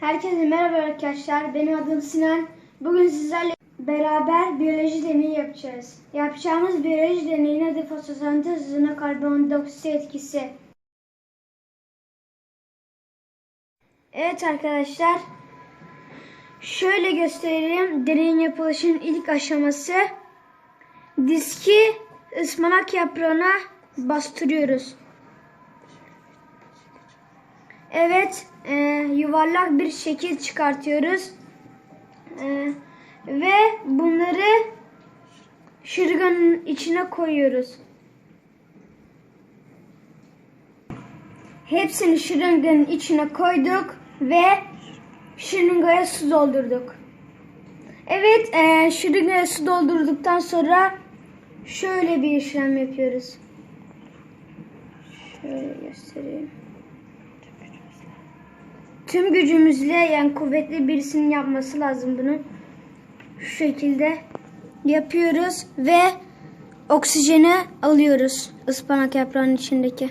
Herkese merhaba arkadaşlar. Benim adım Sinan. Bugün sizlerle beraber biyoloji deneyi yapacağız. Yapacağımız biyoloji deneyinin adı fotosentez hızına karbondioksit etkisi. Evet arkadaşlar. Şöyle göstereyim. Deneyin yapılışının ilk aşaması. Diski ıspanak yaprağına bastırıyoruz. Evet, e, yuvarlak bir şekil çıkartıyoruz. E, ve bunları şırganın içine koyuyoruz. Hepsini şırınganın içine koyduk ve şırıngaya su doldurduk. Evet, e, şırıngaya su doldurduktan sonra şöyle bir işlem yapıyoruz. Şöyle göstereyim. Tüm gücümüzle yani kuvvetli birisinin yapması lazım bunu. Şu şekilde yapıyoruz ve oksijeni alıyoruz ıspanak yaprağının içindeki.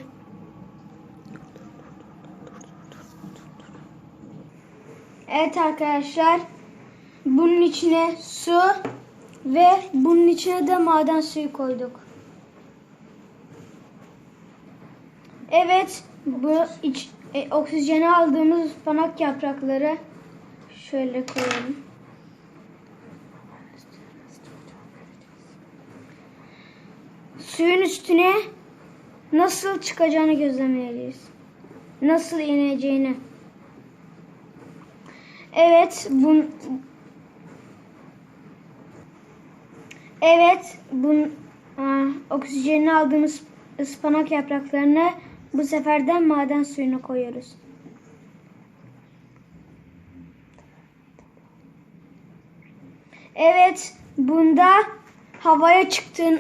Evet arkadaşlar bunun içine su ve bunun içine de maden suyu koyduk. Evet, bu iç, e, oksijeni aldığımız ıspanak yaprakları şöyle koyalım. Suyun üstüne nasıl çıkacağını gözlemleyeceğiz. Nasıl ineceğini. Evet, bun Evet, bun aa, oksijenini aldığımız ıspanak yapraklarını bu sefer de maden suyuna koyuyoruz. Evet, bunda havaya çıktığını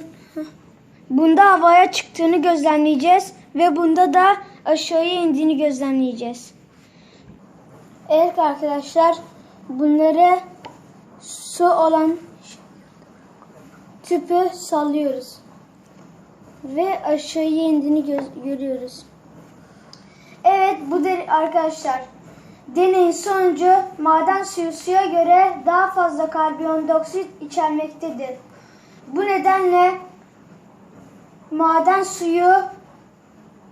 bunda havaya çıktığını gözlemleyeceğiz ve bunda da aşağıya indiğini gözlemleyeceğiz. Evet arkadaşlar, bunları su olan tüpü sallıyoruz ve aşağıya indiğini gö- görüyoruz. Evet bu de arkadaşlar deneyin sonucu maden suyu suya göre daha fazla karbondioksit içermektedir. Bu nedenle maden suyu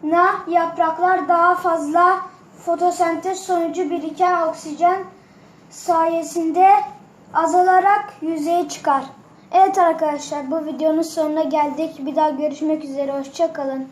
na yapraklar daha fazla fotosentez sonucu biriken oksijen sayesinde azalarak yüzeye çıkar. Evet arkadaşlar bu videonun sonuna geldik. Bir daha görüşmek üzere. Hoşçakalın.